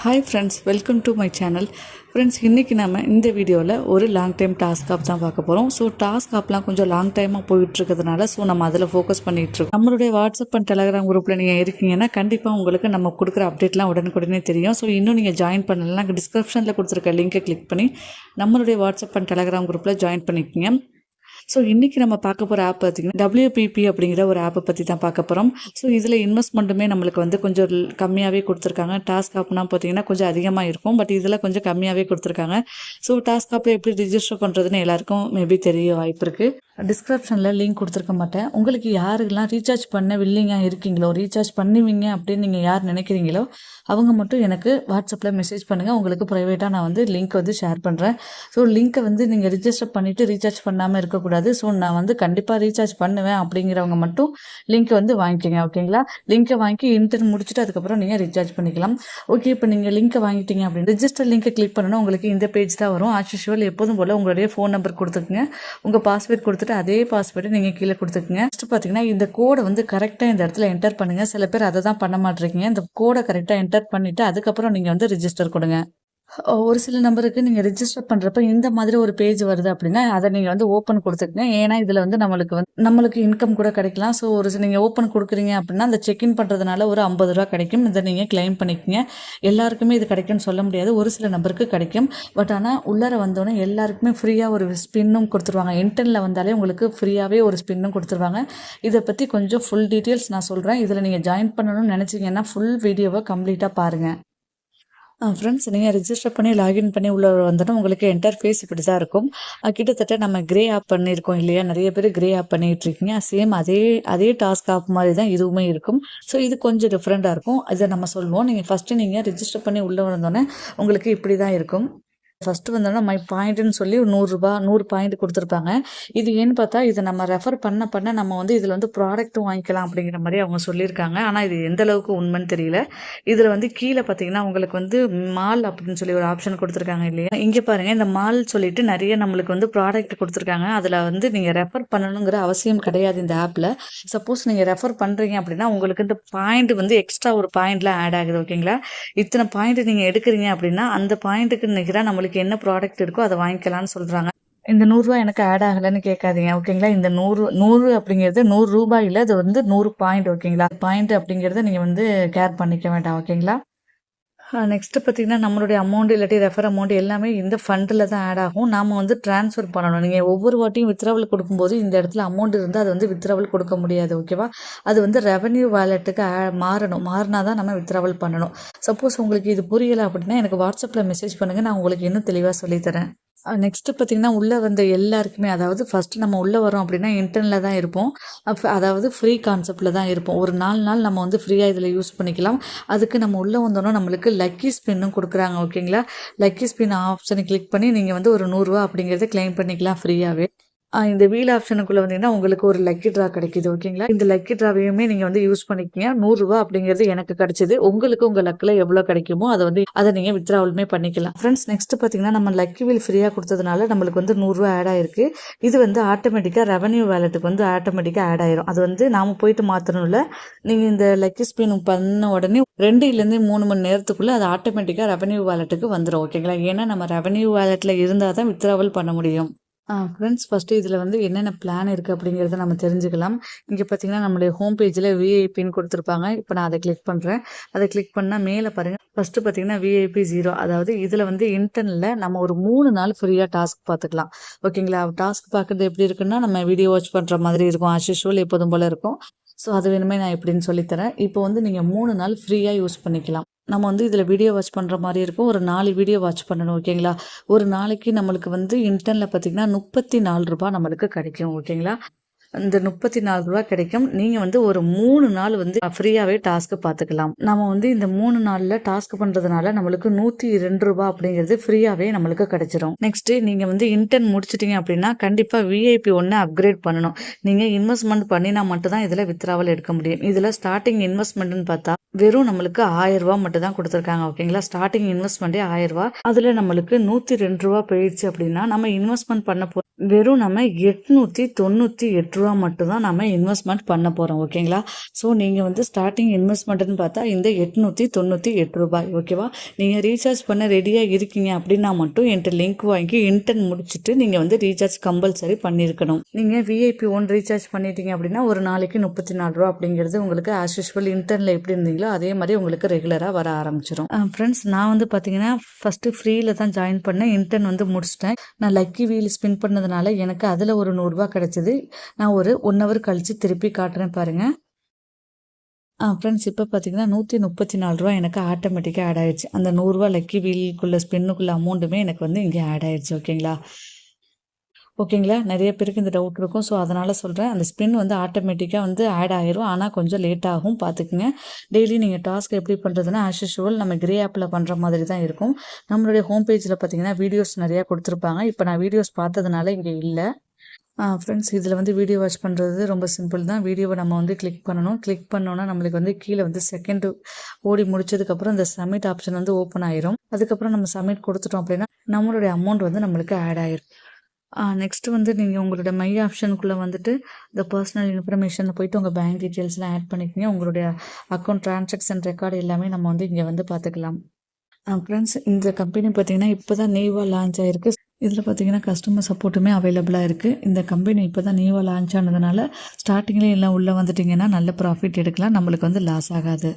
Hi friends welcome to my channel friends இன்றைக்கி நம்ம இந்த வீடியோவில் ஒரு லாங் டைம் டாஸ்க் ஆப் தான் பார்க்க போகிறோம் ஸோ டாஸ்க் ஆப்லாம் கொஞ்சம் லாங் டைமாக போயிட்டுருக்கிறதுனால ஸோ நம்ம அதில் ஃபோக்கஸ் பண்ணிகிட்ருக்கோம் நம்மளுடைய வாட்ஸ்அப் அண்ட் டெலகிராம் குரூப்பில் நீங்கள் இருக்கீங்கன்னா கண்டிப்பாக உங்களுக்கு நம்ம கொடுக்குற அப்டேட்லாம் உடனுக்குடனே தெரியும். ஸோ இன்னும் நீங்கள் ஜாயின் பண்ணலைன்னா டிஸ்கிரிப்ஷனில் கொடுத்துருக்க லிங்கை கிளிக் பண்ணி நம்மளுடைய வாட்ஸ்அப் அண்ட் டெலகிராம் குரூப்பில் ஜாயின் பண்ணிக்கோங்க. ஸோ இன்றைக்கி நம்ம பார்க்க போகிற ஆப் பார்த்திங்கன்னா டபிள்யூபிபி அப்படிங்கிற ஒரு ஆப்பை பற்றி தான் பார்க்க போகிறோம் ஸோ இதில் இன்வெஸ்ட்மெண்ட்டுமே நம்மளுக்கு வந்து கொஞ்சம் கம்மியாகவே கொடுத்துருக்காங்க. டாஸ்க் ஆப்னா பார்த்தீங்கன்னா கொஞ்சம் அதிகமாக இருக்கும். பட் இதில் கொஞ்சம் கம்மியாகவே கொடுத்துருக்காங்க. ஸோ டாஸ்க் ஆப்பில் எப்படி ரிஜிஸ்டர் பண்ணுறதுன்னு எல்லாருக்கும் மேபி தெரிய வாய்ப்பு இருக்குது டிஸ்கிரிப்ஷனில் லிங்க் கொடுத்துருக்க மாட்டேன். உங்களுக்கு யாருக்கெல்லாம் ரீசார்ஜ் பண்ண வில்லிங்காக இருக்கீங்களோ ரீசார்ஜ் பண்ணுவீங்க அப்படின்னு நீங்கள் யார் நினைக்கிறீங்களோ அவங்க மட்டும் எனக்கு வாட்ஸ்அப்பில் மெசேஜ் பண்ணுங்கள் உங்களுக்கு ப்ரைவேட்டாக நான் வந்து லிங்க் வந்து ஷேர் பண்ணுறேன் ஸோ லிங்க்கை வந்து நீங்கள் ரிஜிஸ்டர் பண்ணிவிட்டு ரீசார்ஜ் பண்ணாமல் இருக்கக்கூடாது. ஸோ நான் வந்து கண்டிப்பாக ரீசார்ஜ் பண்ணுவேன் அப்படிங்கிறவங்க மட்டும் லிங்க்கை வந்து வாங்கிக்கோங்க ஓகேங்களா லிங்க்கை வாங்கி இன்டர்ன் முடிச்சுட்டு அதுக்கப்புறம் நீங்கள் ரீசார்ஜ் பண்ணிக்கலாம். ஓகே இப்போ நீங்கள் லிங்க்கை வாங்கிட்டீங்க அப்படின்னு ரிஜிஸ்டர் லிங்க்கை கிளிக் பண்ணணும் உங்களுக்கு இந்த பேஜ் தான் வரும். ஆஸ் யூஷுவல் எப்போதும் போல் உங்களுடைய ஃபோன் நம்பர் கொடுத்துக்குங்க. உங்கள் பாஸ்வேர்ட் கொடுத்துட்டு அதே பாஸ்வேர்டு நீங்கள் கீழே கொடுத்துக்குங்க. நெக்ஸ்ட் பார்த்தீங்கன்னா இந்த கோடை வந்து கரெக்டாக இந்த இடத்துல என்டர் பண்ணுங்கள் சில பேர் அதை தான் பண்ண மாட்டேறீங்க இந்த கோடை கரெக்டாக என்டர் பண்ணிவிட்டு அதுக்கப்புறம் நீங்கள் வந்து ரிஜிஸ்டர் கொடுங்க. ஒரு சில நம்பருக்கு நீங்கள் ரிஜிஸ்டர் பண்ணுறப்ப இந்த மாதிரி ஒரு பேஜ் வருது அப்படின்னா அதை நீங்கள் வந்து ஓப்பன் கொடுத்துருங்க ஏன்னா இதில் வந்து நம்மளுக்கு வந்து நம்மளுக்கு இன்கம் கூட கிடைக்கலாம். ஸோ ஒரு சில நீங்கள் ஓப்பன் கொடுக்குறீங்க அப்படின்னா அந்த செக்இன் பண்ணுறதுனால ஒரு ஐம்பது ரூபா கிடைக்கும். இதை நீங்கள் கிளைம் பண்ணிக்கங்க. எல்லாருக்குமே இது கிடைக்கும்னு சொல்ல முடியாது. ஒரு சில நம்பருக்கு கிடைக்கும். பட் ஆனால் உள்ளார வந்தோடனே எல்லாருக்குமே ஃப்ரீயாக ஒரு ஸ்பின்னும் கொடுத்துருவாங்க. இன்டர்னில் வந்தாலே உங்களுக்கு ஃப்ரீயாகவே ஒரு ஸ்பின்னும் கொடுத்துருவாங்க. இதை பற்றி கொஞ்சம் ஃபுல் டீட்டெயில்ஸ் நான் சொல்கிறேன் இதில் நீங்கள் ஜாயின் பண்ணணும்னு நினச்சிங்கன்னா ஃபுல் வீடியோவை கம்ப்ளீட்டாக பாருங்கள் ஃப்ரெண்ட்ஸ் நீங்கள் ரிஜிஸ்டர் பண்ணி லாகின் பண்ணி உள்ள வந்தோன்னா உங்களுக்கு இன்டர்ஃபேஸ் இப்படி தான் இருக்கும் கிட்டத்தட்ட நம்ம கிரே ஆப் பண்ணியிருக்கோம் இல்லையா? நிறைய பேர் கிரே ஆப் பண்ணிகிட்டு இருக்கீங்க. சேம் அதே அதே டாஸ்க் ஆப் மாதிரி தான் இதுவுமே இருக்கும். ஸோ இது கொஞ்சம் டிஃப்ரெண்ட்டாக இருக்கும். இதை நம்ம சொல்லுவோம். நீங்கள் ஃபஸ்ட்டு நீங்கள் ரிஜிஸ்டர் பண்ணி உள்ளே வந்தோன்னே உங்களுக்கு இப்படி தான் இருக்கும். ஃபஸ்ட்டு வந்தோன்னா மை பாயிண்ட்னு சொல்லி ஒரு நூறுரூபா நூறு பாயிண்ட் கொடுத்துருப்பாங்க. இது ஏன்னு பார்த்தா இதை நம்ம ரெஃபர் பண்ண பண்ண நம்ம வந்து இதில் வந்து ப்ராடக்ட்டும் வாங்கிக்கலாம் அப்படிங்கிற மாதிரி அவங்க சொல்லியிருக்காங்க. ஆனால் இது எந்த அளவுக்கு உண்மைன்னு தெரியல. இதில் வந்து கீழே பார்த்தீங்கன்னா உங்களுக்கு வந்து மால் அப்படின்னு சொல்லி ஒரு ஆப்ஷன் கொடுத்துருக்காங்க இல்லையா? இங்கே பாருங்கள் இந்த மால் சொல்லிட்டு நிறைய நம்மளுக்கு வந்து ப்ராடக்ட் கொடுத்துருக்காங்க. அதில் வந்து நீங்கள் ரெஃபர் பண்ணணுங்கிற அவசியம் கிடையாது இந்த ஆப்பில் சப்போஸ் நீங்கள் ரெஃபர் பண்ணுறீங்க அப்படின்னா உங்களுக்கு இந்த பாயிண்ட் வந்து எக்ஸ்ட்ரா ஒரு பாயிண்ட்லாம் ஆட் ஆகுது ஓகேங்களா இத்தனை பாயிண்ட் நீங்கள் எடுக்கிறீங்க அப்படின்னா அந்த பாயிண்ட்டுக்கு நிகராக நம்மளுக்கு என்ன ப்ராடக்ட் இருக்கோ அதை வாங்கிக்கலாம்னு சொல்கிறாங்க இந்த நூறுரூவா எனக்கு ஆட் ஆகலைன்னு கேட்காதீங்க ஓகேங்களா இந்த நூறு நூறு அப்படிங்கிறது நூறு ரூபாயில் அது வந்து நூறு பாயிண்ட் ஓகேங்களா பாயிண்ட் அப்படிங்கிறத நீங்கள் வந்து கேர் பண்ணிக்க வேண்டாம் ஓகேங்களா நெக்ஸ்ட்டு பார்த்தீங்கன்னா நம்மளுடைய அமௌண்ட் இல்லாட்டி ரெஃபர் அமௌண்ட் எல்லாமே இந்த ஃபண்டில் தான் ஆட் ஆகும். நாம் வந்து ட்ரான்ஸ்ஃபர் பண்ணணும். நீங்கள் ஒவ்வொரு வாட்டியும் வித்ராவல் கொடுக்கும்போது இந்த இடத்துல அமௌண்ட் இருந்தால் அது வந்து வித்ராவல் கொடுக்க முடியாது ஓகேவா அது வந்து ரெவன்யூ வேலெட்டுக்கு மாறணும். மாறினா தான் நம்ம வித்ராவல் பண்ணணும். சப்போஸ் உங்களுக்கு இது புரியலை அப்படின்னா எனக்கு வாட்ஸ்அப்பில் மெசேஜ் பண்ணுங்கள் நான் உங்களுக்கு இன்னும் தெளிவாக சொல்லித்தரேன் நெக்ஸ்ட்டு பார்த்தீங்கன்னா உள்ளே வந்த எல்லாருக்குமே அதாவது ஃபஸ்ட்டு நம்ம உள்ளே வரோம் அப்படின்னா இன்டர்னில் தான் இருப்போம். அதாவது ஃப்ரீ கான்செப்டில் தான் இருப்போம். ஒரு நாலு நாள் நம்ம வந்து ஃப்ரீயாக இதில் யூஸ் பண்ணிக்கலாம். அதுக்கு நம்ம உள்ளே வந்தோன்னா நம்மளுக்கு லக்கி ஸ்பின்னும் கொடுக்குறாங்க ஓகேங்களா லக்கி ஸ்பின் ஆப்ஷனை கிளிக் பண்ணி நீங்கள் வந்து ஒரு நூறுரூவா அப்படிங்கிறத கிளைம் பண்ணிக்கலாம் ஃப்ரீயாகவே இந்த வீல் ஆப்ஷனுக்குள்ளே வந்தீங்கன்னா உங்களுக்கு ஒரு லக்கி ட்ரா கிடைக்குது ஓகேங்களா இந்த லக்கி ட்ராவையுமே நீங்கள் வந்து யூஸ் பண்ணிக்கங்க. நூறுரூவா அப்படிங்கிறது எனக்கு கிடைச்சது. உங்களுக்கு உங்கள் லக்கில் எவ்வளோ கிடைக்குமோ அதை வந்து அதை நீங்கள் வித்ராவலுமே பண்ணிக்கலாம். ஃப்ரெண்ட்ஸ் நெக்ஸ்ட் பார்த்தீங்கன்னா நம்ம லக்கி வீல் ஃப்ரீயாக கொடுத்ததுனால நம்மளுக்கு வந்து நூறுரூவா ஆட் ஆயிருக்கு. இது வந்து ஆட்டோமேட்டிக்காக ரெவன்யூ வேலெட்டுக்கு வந்து ஆட்டோமேட்டிக்காக ஆட் ஆயிரும். அது வந்து நாம் போயிட்டு மாற்றணும்ல நீங்கள் இந்த லக்கி ஸ்பின் பண்ண உடனே ரெண்டுலேருந்து மூணு மணி நேரத்துக்குள்ளே அது ஆட்டோமேட்டிக்காக ரெவன்யூ வேலெட்டுக்கு வந்துடும் ஓகேங்களா ஏன்னா நம்ம ரெவன்யூ வேலெட்டில் இருந்தால் தான் வித்ராவல் பண்ண முடியும். ஃப்ரெண்ட்ஸ் ஃபஸ்ட்டு இதில் வந்து என்னென்ன பிளான் இருக்குது அப்படிங்கிறத நம்ம தெரிஞ்சுக்கலாம். இங்கே பார்த்தீங்கன்னா நம்மளுடைய ஹோம் பேஜில் விஐபின்னு கொடுத்துருப்பாங்க. இப்போ நான் அதை கிளிக் பண்ணுறேன் அதை கிளிக் பண்ணால் மேலே பாருங்கள் ஃபஸ்ட்டு பார்த்தீங்கன்னா விஐபி ஜீரோ அதாவது இதில் வந்து இன்டர்னில் நம்ம ஒரு மூணு நாள் ஃப்ரீயாக டாஸ்க் பார்த்துக்கலாம் ஓகேங்களா டாஸ்க் பார்க்குறது எப்படி இருக்குன்னா நம்ம வீடியோ வாட்ச் பண்ணுற மாதிரி இருக்கும். ஆஸ் யூஷுவல் எப்போதும் போல் இருக்கும். ஸோ அது வேணுமே நான் எப்படின்னு சொல்லித்தரேன் இப்போ வந்து நீங்கள் மூணு நாள் ஃப்ரீயாக யூஸ் பண்ணிக்கலாம். நம்ம வந்து இதில் வீடியோ வாட்ச் பண்ணுற மாதிரி இருக்கும். ஒரு நாலு வீடியோ வாட்ச் பண்ணணும் ஓகேங்களா ஒரு நாளைக்கு நம்மளுக்கு வந்து இன்டர்னில் பார்த்தீங்கன்னா முப்பத்தி நாலு ரூபாய் நம்மளுக்கு கிடைக்கும் ஓகேங்களா இந்த முப்பத்தி நாலு ரூபா கிடைக்கும். நீங்கள் வந்து ஒரு மூணு நாள் வந்து ஃப்ரீயாகவே டாஸ்க்கு பார்த்துக்கலாம் நம்ம வந்து இந்த மூணு நாளில் டாஸ்க் பண்ணுறதுனால நம்மளுக்கு நூற்றி ரெண்டு ரூபா அப்படிங்கிறது ஃப்ரீயாகவே நம்மளுக்கு கிடைச்சிரும். நெக்ஸ்ட்டு நீங்கள் வந்து இன்டர்ன் முடிச்சிட்டீங்க அப்படின்னா கண்டிப்பாக விஐபி ஒன்று அப்கிரேட் பண்ணணும். நீங்கள் இன்வெஸ்ட்மெண்ட் பண்ணினா மட்டும்தான் இதில் வித்ராவல் எடுக்க முடியும். இதில் ஸ்டார்டிங் இன்வெஸ்ட்மெண்ட்னு பார்த்தா வெறும் நம்மளுக்கு ஆயிரம் ரூபா மட்டும் தான் கொடுத்துருக்காங்க ஓகேங்களா ஸ்டார்டிங் இன்வெஸ்ட்மெண்ட்டே ஆயிரம் ரூபா அதில் நம்மளுக்கு நூற்றி ரெண்டு ரூபா போயிடுச்சு அப்படின்னா நம்ம இன்வெஸ்ட்மெண்ட் பண்ண போ வெறும் நம்ம எட்நூற்றி தொண்ணூற்றி எட்டு ரூபா மட்டும் தான் நம்ம இன்வெஸ்ட்மெண்ட் பண்ண போகிறோம் ஓகேங்களா ஸோ நீங்கள் வந்து ஸ்டார்டிங் இன்வெஸ்ட்மெண்ட்டுன்னு பார்த்தா இந்த எட்நூற்றி தொண்ணூற்றி எட்டு ரூபாய் ஓகேவா நீங்கள் ரீசார்ஜ் பண்ண ரெடியாக இருக்கீங்க அப்படின்னா மட்டும் என்கிட்ட லிங்க் வாங்கி இன்டர்ன் முடிச்சுட்டு நீங்கள் வந்து ரீசார்ஜ் கம்பல்சரி பண்ணியிருக்கணும் நீங்கள் விஐபி ஒன் ரீசார்ஜ் பண்ணிட்டீங்க அப்படின்னா ஒரு நாளைக்கு முப்பத்தி நாலு ரூபா அப்படிங்கிறது உங்களுக்கு ஆஸ் யூஸ்வல் இன்டர்னில் எப்படி இருந்தீங்களோ அதே மாதிரி உங்களுக்கு ரெகுலராக வர ஆரம்பிச்சிடும் ஃப்ரெண்ட்ஸ் நான் வந்து பார்த்தீங்கன்னா ஃபஸ்ட்டு ஃப்ரீயில் தான் ஜாயின் பண்ணேன். இன்டர்ன் வந்து முடிச்சிட்டேன். நான் லக்கி வீல் ஸ்பின் பண்ணதுனால எனக்கு அதில் ஒரு நூறுரூவா கிடச்சிது. நான் ஒரு ஒன் ஹவர் கழித்து திருப்பி காட்டுறேன் பாருங்கள் ஆ ஃப்ரெண்ட்ஸ் இப்போ பார்த்தீங்கன்னா நூற்றி முப்பத்தி நாலு ரூபா எனக்கு ஆட்டோமேட்டிக்காக ஆட் ஆயிடுச்சு. அந்த நூறுரூவா லக்கி வீலுக்குள்ளே ஸ்பின்னுக்குள்ள அமௌண்ட்டுமே எனக்கு வந்து இங்கே ஆட் ஆயிடுச்சு ஓகேங்களா ஓகேங்களா? நிறைய பேருக்கு இந்த டவுட் இருக்கும். ஸோ அதனால் சொல்கிறேன் அந்த ஸ்பின் வந்து ஆட்டோமேட்டிக்காக வந்து ஆட் ஆகிரும் ஆனால் கொஞ்சம் லேட் ஆகும். பார்த்துக்குங்க. டெய்லி நீங்கள் டாஸ்க் எப்படி பண்ணுறதுன்னா ஆஸ் யூஷுவல் நம்ம கிரே ஆப்பில் பண்ணுற மாதிரி தான் இருக்கும். நம்மளுடைய ஹோம் பேஜில் பார்த்தீங்கன்னா வீடியோஸ் நிறையா கொடுத்துருப்பாங்க. இப்போ நான் வீடியோஸ் பார்த்ததுனால இங்கே இல்லை. ஃப்ரெண்ட்ஸ் இதில் வந்து வீடியோ வாட்ச் பண்ணுறது ரொம்ப சிம்பிள் தான். வீடியோவை நம்ம வந்து கிளிக் பண்ணணும். கிளிக் பண்ணோன்னா நம்மளுக்கு வந்து கீழே வந்து செகண்ட் ஓடி முடிச்சதுக்கப்புறம் இந்த சப்மிட் ஆப்ஷன் வந்து ஓப்பன் ஆயிரும். அதுக்கப்புறம் நம்ம சப்மிட் கொடுத்துட்டோம் அப்படின்னா நம்மளுடைய அமௌண்ட் வந்து நம்மளுக்கு ஆட் ஆயிரும். நெக்ஸ்ட்டு வந்து நீங்கள் உங்களோட மை ஆப்ஷனுக்குள்ளே வந்துட்டு இந்த பர்சனல் இன்ஃபர்மேஷனில் போயிட்டு உங்கள் பேங்க் டீட்டெயில்ஸ்லாம் ஆட் பண்ணிக்கிங்க. உங்களுடைய அக்கௌண்ட் ட்ரான்சாக்ஷன் ரெக்கார்டு எல்லாமே நம்ம வந்து இங்கே வந்து பார்த்துக்கலாம் ஃப்ரெண்ட்ஸ் இந்த கம்பெனி பார்த்தீங்கன்னா இப்போ தான் நியூவாக லான்ச் ஆகிருக்கு இதில் பார்த்தீங்கன்னா கஸ்டமர் சப்போர்ட்டுமே அவைலபிளாக இருக்குது இந்த கம்பெனி இப்போ தான் நியூவாக லான்ச் ஆனதுனால ஸ்டார்டிங்லேயே எல்லாம் உள்ளே வந்துட்டிங்கன்னா நல்ல ப்ராஃபிட் எடுக்கலாம். நம்மளுக்கு வந்து லாஸ் ஆகாது.